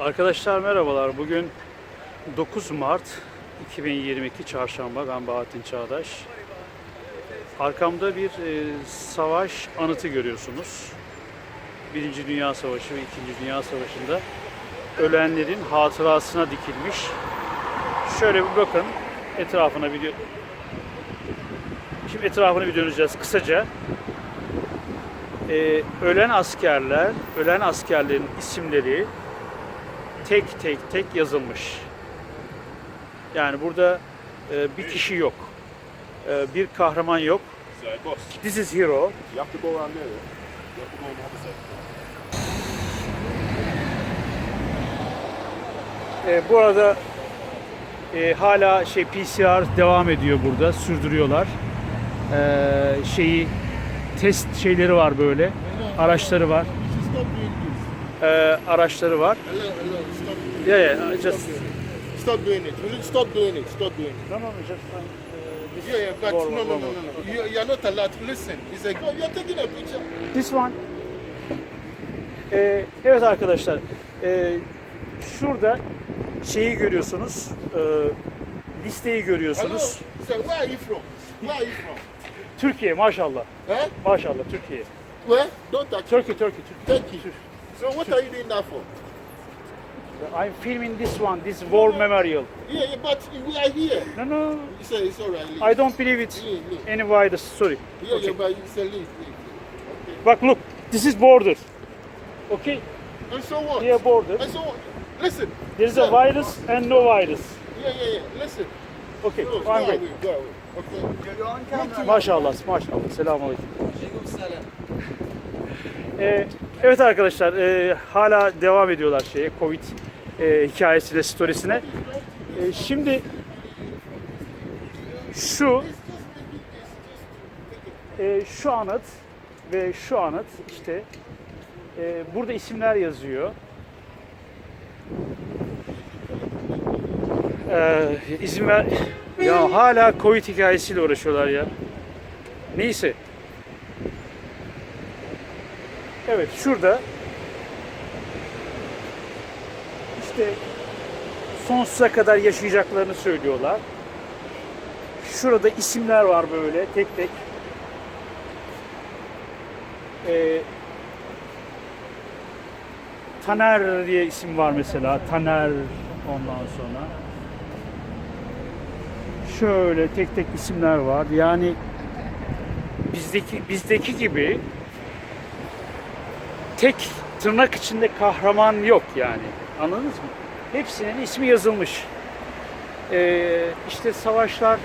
Arkadaşlar merhabalar. Bugün 9 Mart 2022 Çarşamba. Ben Bahattin Çağdaş. Arkamda bir e, savaş anıtı görüyorsunuz. Birinci Dünya Savaşı ve İkinci Dünya Savaşı'nda ölenlerin hatırasına dikilmiş. Şöyle bir bakın etrafına bir Şimdi etrafını bir döneceğiz kısaca. Ee, ölen askerler, ölen askerlerin isimleri tek tek tek yazılmış. Yani burada e, bir kişi yok. E, bir kahraman yok. This is hero. you have to go around there. yeah? You have to go on the other side. E, bu arada e, hala şey PCR devam ediyor burada. Sürdürüyorlar. E, şeyi test şeyleri var böyle. Araçları var. E, araçları var. Hello, hello, stop. Yeah, yeah, just Stop doing it. Will you stop doing it? Stop doing it. No, no, just uh, Yeah, yeah, but no, no, no, no, no. You, you are not allowed listen. He's like, oh, you're taking a picture. This one. Ee, evet arkadaşlar. ee, şurada şeyi görüyorsunuz. ee, listeyi Hello. görüyorsunuz. He said, where are you from? Where are you from? Türkiye maşallah. Huh? Maşallah Türkiye. Where? Don't touch. Turkey, Turkey, Turkey. Turkey. So what are you doing that for? I'm filming this one, this war memorial. Yeah, yeah, but we are here. No, no. He said, it's all right. Leave. I don't believe it. Leave, leave. Any virus, sorry. Yeah, Okay. yeah, but you said leave, leave. leave. Bak look, this is border. Okay, And so what? here border. And so what? Listen. There is a virus and no virus. Yeah, yeah, yeah. Listen. Okay, Go, go fine, away, great. go away. Okay. Maşallah, maşallah. Selamünaleyküm. Ee, evet arkadaşlar, e, hala devam ediyorlar şeye, Covid e, hikayesine, storiesine. E, şimdi şu şu anıt ve şu anıt işte burada isimler yazıyor. Ee, izin ver. Ya hala Covid hikayesiyle uğraşıyorlar ya. Neyse. Evet şurada işte sonsuza kadar yaşayacaklarını söylüyorlar. Şurada isimler var böyle tek tek. Ee, Taner diye isim var mesela. Taner ondan sonra. Şöyle tek tek isimler var. Yani bizdeki bizdeki gibi tek tırnak içinde kahraman yok yani. Anladınız mı? Hepsinin ismi yazılmış. Ee, işte savaşlar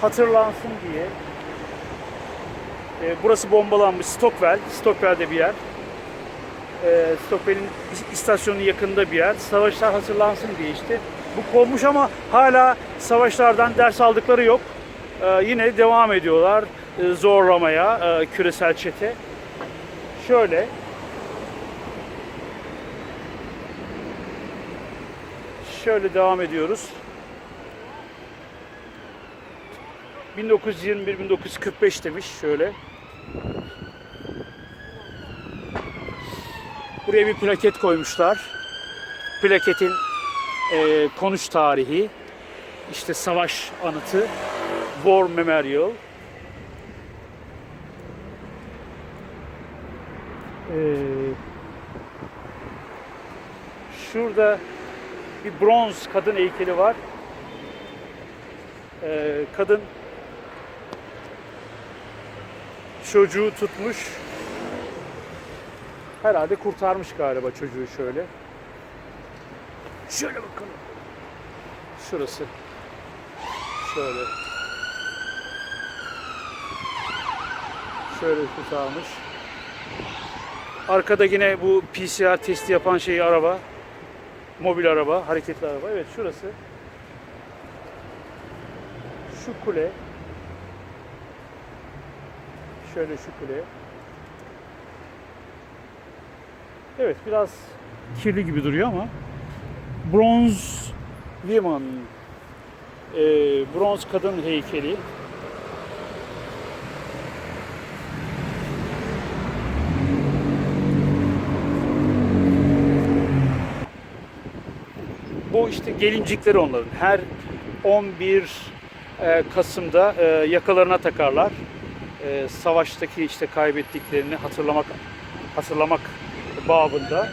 hatırlansın diye. Ee, burası bombalanmış. Stockwell. Stockwell'de bir yer. Ee, Stockwell'in is- istasyonunun yakında bir yer. Savaşlar hatırlansın diye işte. Bu konmuş ama hala savaşlardan ders aldıkları yok. Ee, yine devam ediyorlar e, zorlamaya e, küresel çete. Şöyle. Şöyle devam ediyoruz. 1921-1945 demiş şöyle. Buraya bir plaket koymuşlar. Plaketin e, konuş tarihi, işte savaş anıtı, War Memorial. Ee, şurada bir bronz kadın heykeli var. Ee, kadın çocuğu tutmuş. Herhalde kurtarmış galiba çocuğu şöyle. Şöyle bakalım. Şurası. Şöyle. Şöyle kurtarmış. Arkada yine bu PCR testi yapan şey araba. Mobil araba, hareketli araba. Evet şurası. Şu kule. Şöyle şu kule. Evet biraz kirli gibi duruyor ama bronz woman e, bronz kadın heykeli Bu işte gelincikleri onların. Her 11 e, Kasım'da e, yakalarına takarlar. E, savaştaki işte kaybettiklerini hatırlamak hatırlamak babında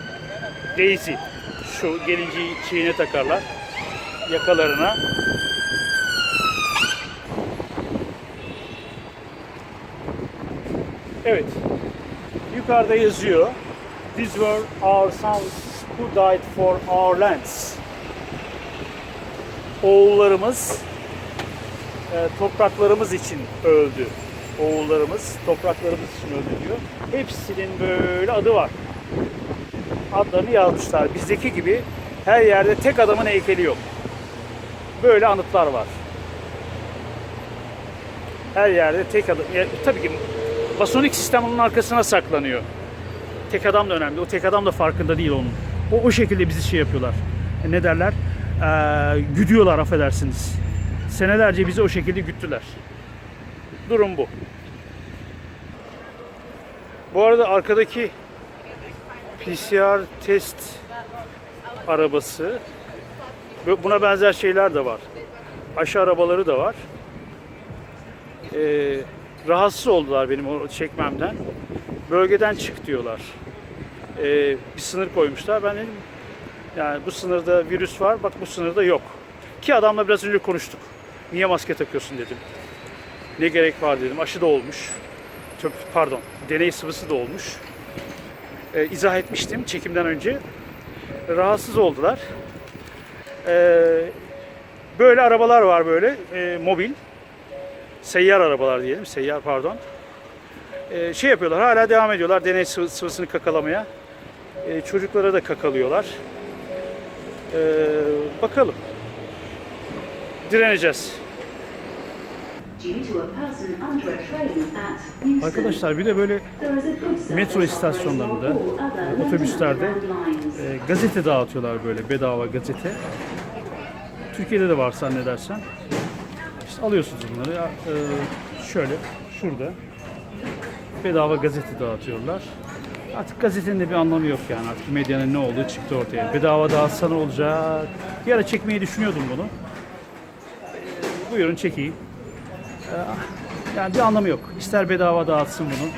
Daisy şu gelinciği şeyine takarlar yakalarına. Evet. Yukarıda yazıyor. These were our sons who died for our lands. Oğullarımız e, topraklarımız için öldü. Oğullarımız topraklarımız için öldü diyor. Hepsinin böyle adı var. Adlarını yazmışlar. Bizdeki gibi her yerde tek adamın heykeli yok. Böyle anıtlar var. Her yerde tek adam. Ya, tabii ki Masonik sistem onun arkasına saklanıyor. Tek adam da önemli. O tek adam da farkında değil onun. O, o şekilde bizi şey yapıyorlar. E, ne derler? Ee, güdüyorlar affedersiniz. Senelerce bizi o şekilde güttüler. Durum bu. Bu arada arkadaki PCR test arabası ve buna benzer şeyler de var. Aşı arabaları da var. Ee, rahatsız oldular benim o çekmemden. Bölgeden çık diyorlar. Ee, bir sınır koymuşlar. Ben dedim yani bu sınırda virüs var, bak bu sınırda yok. Ki adamla biraz önce konuştuk. Niye maske takıyorsun dedim. Ne gerek var dedim. Aşı da olmuş. Çok pardon, deney sıvısı da olmuş. Ee, izah etmiştim çekimden önce. Rahatsız oldular. Ee, böyle arabalar var böyle, e, mobil. Seyyar arabalar diyelim, seyyar pardon. Ee, şey yapıyorlar, hala devam ediyorlar deney sıvı- sıvısını kakalamaya. Ee, çocuklara da kakalıyorlar. Ee, bakalım. Direneceğiz. Arkadaşlar bir de böyle metro istasyonlarında, otobüslerde e, gazete dağıtıyorlar böyle bedava gazete. Türkiye'de de var zannedersen. İşte alıyorsunuz bunları. E, şöyle şurada bedava gazete dağıtıyorlar. Artık gazetenin de bir anlamı yok yani artık medyanın ne olduğu çıktı ortaya. Bedava dağıtsa ne olacak? Bir ara çekmeyi düşünüyordum bunu. Buyurun çekeyim. E, Yani bir anlamı yok. İster bedava dağıtsın bunu.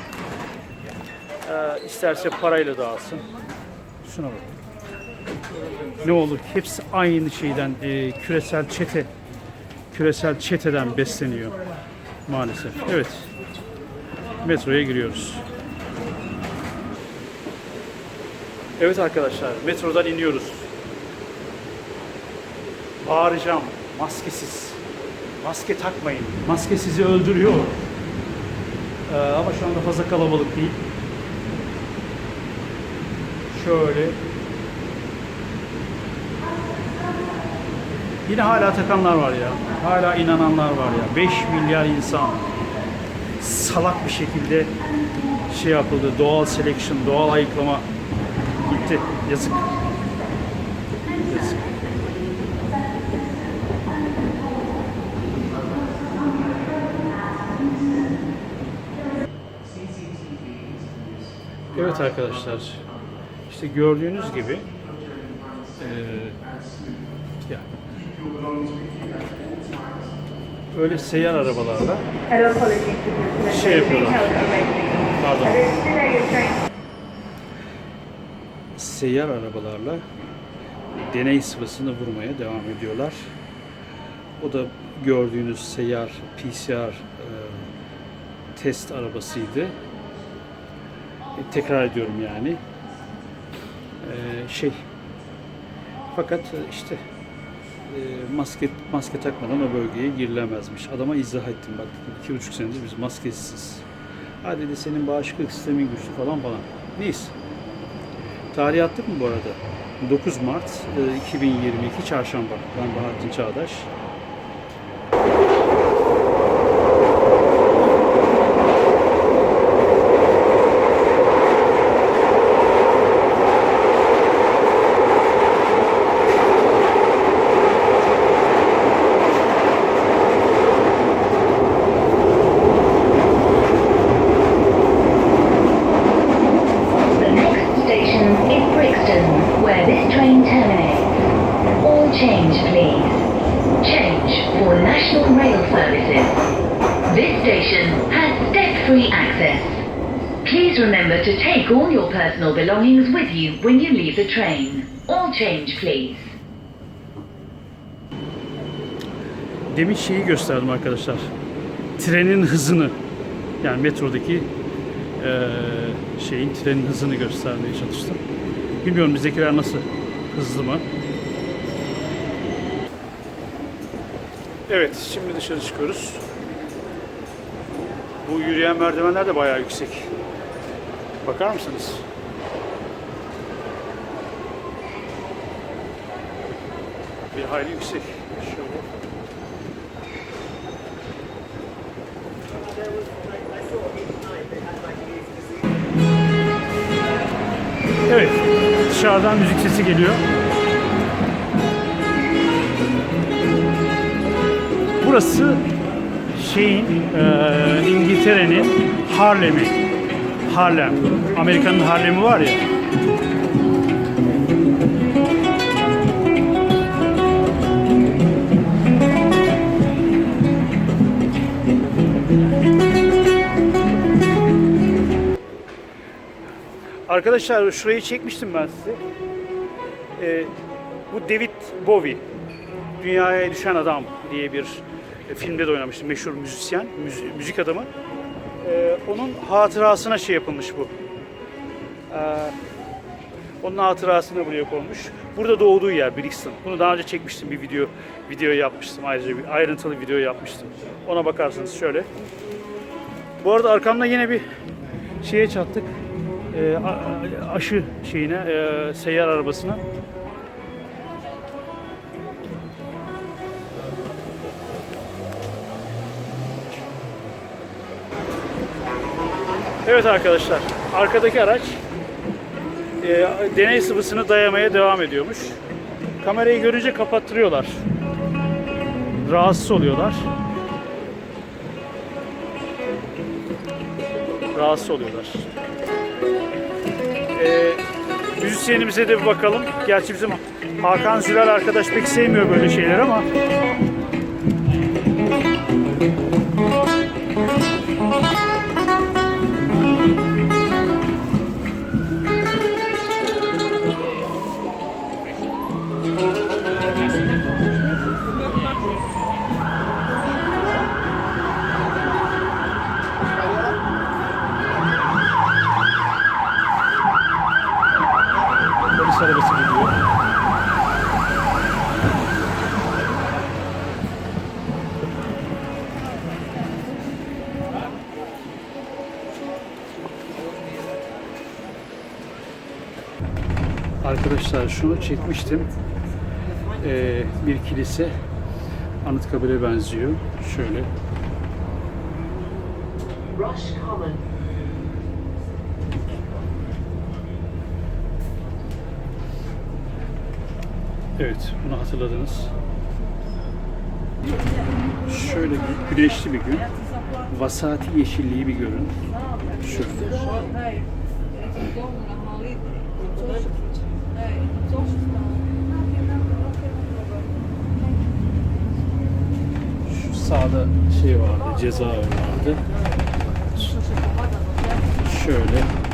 E, isterse parayla dağıtsın. Şuna bak. Ne olur hepsi aynı şeyden e, küresel çete küresel çeteden besleniyor maalesef. Evet. Metroya giriyoruz. Evet arkadaşlar, metrodan iniyoruz. Bağıracağım, maskesiz. Maske takmayın, maske sizi öldürüyor. Ee, ama şu anda fazla kalabalık değil. Şöyle. Yine hala takanlar var ya. Hala inananlar var ya. 5 milyar insan salak bir şekilde şey yapıldı. Doğal selection, doğal ayıklama gitti. Yazık. Yazık. Evet arkadaşlar. işte gördüğünüz gibi eee ya öyle seyyar arabalarla Şey yapıyorlar. Pardon seyyar arabalarla deney sıvısını vurmaya devam ediyorlar. O da gördüğünüz seyyar PCR e, test arabasıydı. E, tekrar ediyorum yani. E, şey fakat işte e, maske maske takmadan o bölgeye girilemezmiş. Adama izah ettim bak iki buçuk senedir biz maskesiz. Ha dedi senin bağışıklık sistemin güçlü falan falan. Neyse. Tarih attık mı bu arada? 9 Mart e, 2022 Çarşamba. Ben Bahattin Çağdaş. The next station is Brixton, where this train terminates. All All change, please. Change for National Rail Services. This station has step-free access. Please remember to take all your personal belongings with you when you leave the train. All change, please. Demin şeyi gösterdim arkadaşlar. Trenin hızını. Yani metrodaki eee, şeyin trenin hızını göstermeye çalıştım. Bilmiyorum bizdekiler nasıl hızlı mı? Evet, şimdi dışarı çıkıyoruz. Bu yürüyen merdivenler de bayağı yüksek. Bakar mısınız? Bir hayli yüksek. Evet, dışarıdan müzik sesi geliyor. Burası şeyin, eee, İngiltere'nin Harlem'i. Harlem. Amerika'nın Harlem'i var ya. Arkadaşlar şurayı çekmiştim ben size. Ee, bu David Bowie, Dünyaya Düşen Adam diye bir e, filmde de oynamıştı. Meşhur müzisyen, müzi- müzik adamı. Ee, onun hatırasına şey yapılmış bu. Ee, onun hatırasını buraya konmuş. Burada doğduğu yer Brixton. Bunu daha önce çekmiştim bir video video yapmıştım. Ayrıca bir ayrıntılı video yapmıştım. Ona bakarsınız şöyle. Bu arada arkamda yine bir şeye çattık. A- aşı şeyine, e, seyyar arabasına. Evet arkadaşlar, arkadaki araç e, deney sıvısını dayamaya devam ediyormuş. Kamerayı görünce kapattırıyorlar. Rahatsız oluyorlar. Rahatsız oluyorlar. E, müzisyenimize de bir bakalım. Gerçi bizim Hakan Zülal arkadaş pek sevmiyor böyle şeyler ama Arkadaşlar şunu çekmiştim. Ee, bir kilise Anıtkabir'e benziyor. Şöyle. Evet, bunu hatırladınız. Şöyle güneşli bir gün. Vasati yeşilliği bir görün. Şöyle. Şu sağda şey vardı, cezaevi vardı. Şöyle.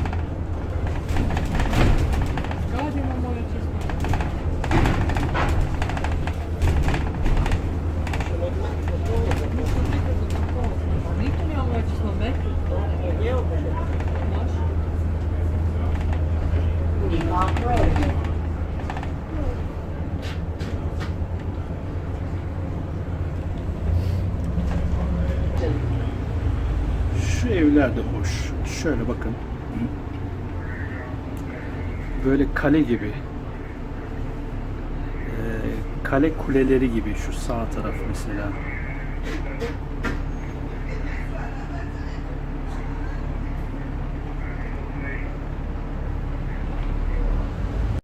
Evler de hoş. Şöyle bakın. Böyle kale gibi. Ee, kale kuleleri gibi şu sağ taraf mesela.